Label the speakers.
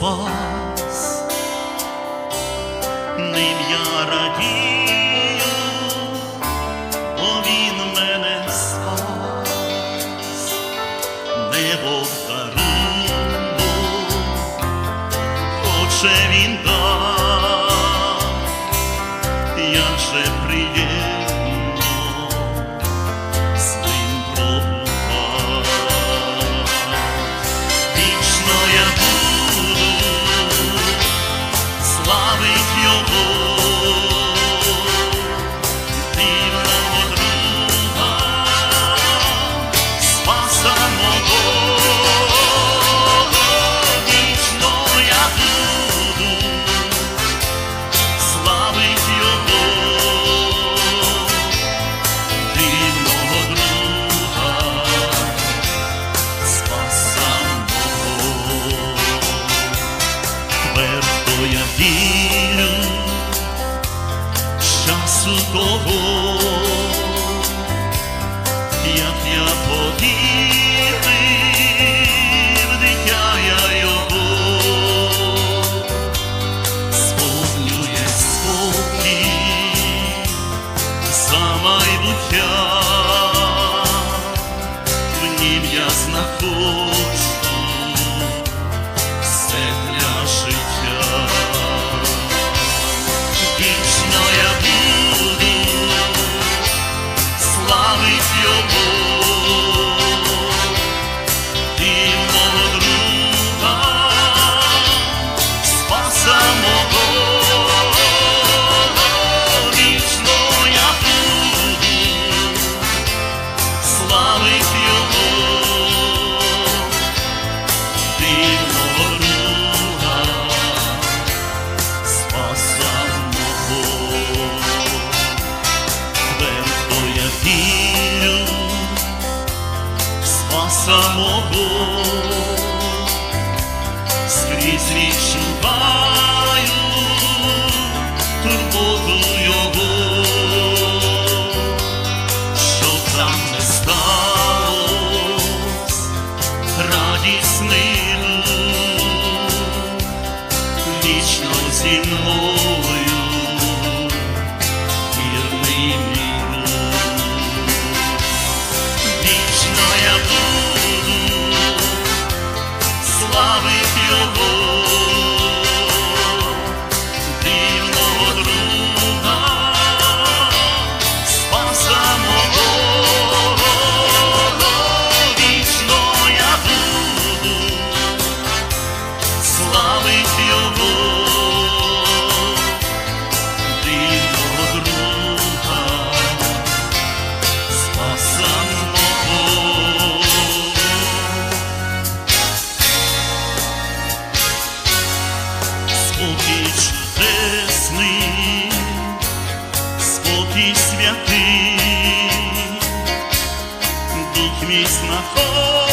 Speaker 1: Вас ним я радію. я повірив, дитя я його, сповнює спокій за майбуття, в нім я знаходжу. самого скрізь відчуваю турботу його, що там не сталось радість. спокій святий, дух мій знаходить.